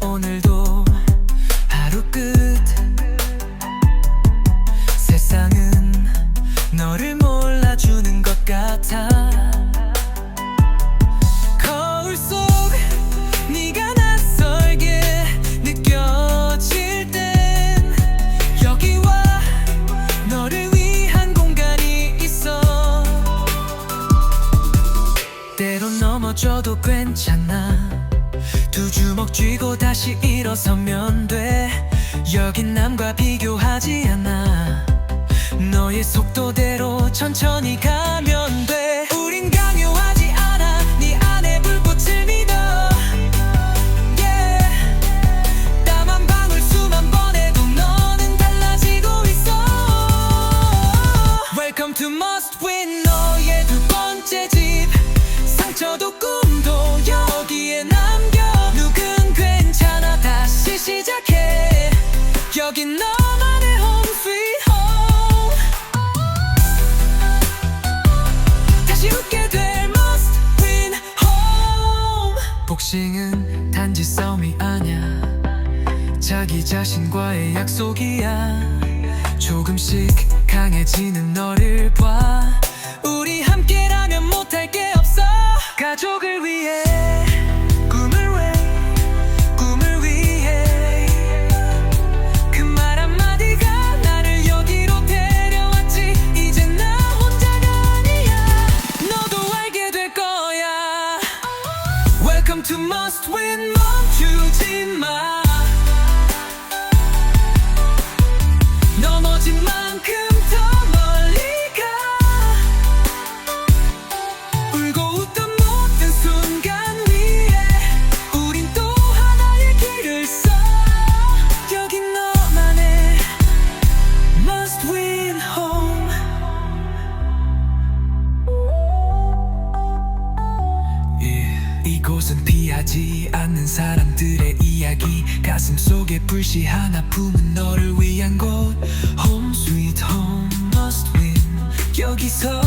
오늘도 하루 끝. 세상은 너를 몰라주는 것 같아. 거울 속 네가 낯설게 느껴질 땐 여기와 너를 위한 공간이 있어. 때론 넘어져도 괜찮아 두 주먹 쥐고 다시 일어서면 돼. 여긴 남과 비교하지 않아. 너의 속도대로 천천히 가면 돼. 우린 강요하지 않아. 네 안에 불꽃을 믿어. Yeah. 방울 수만 번에도 너는 달라지고 있어. Welcome to Must Win. 너의 두 번째 집. 상처도 꿈 여긴 너만의 home sweet home. 다시 웃게 될 Must Win Home. 복싱은 단지 싸움이 아냐 자기 자신과의 약속이야. 조금씩 강해지는 너를 봐. 우리 함께라면 못할 게 없어. 가족을 위해 Welcome to Must Win 멈추 하지 않는 사람들의 이야기. 가슴 속에 불시한 아픔은 너를 위한 곳. Home sweet home must win. 여기서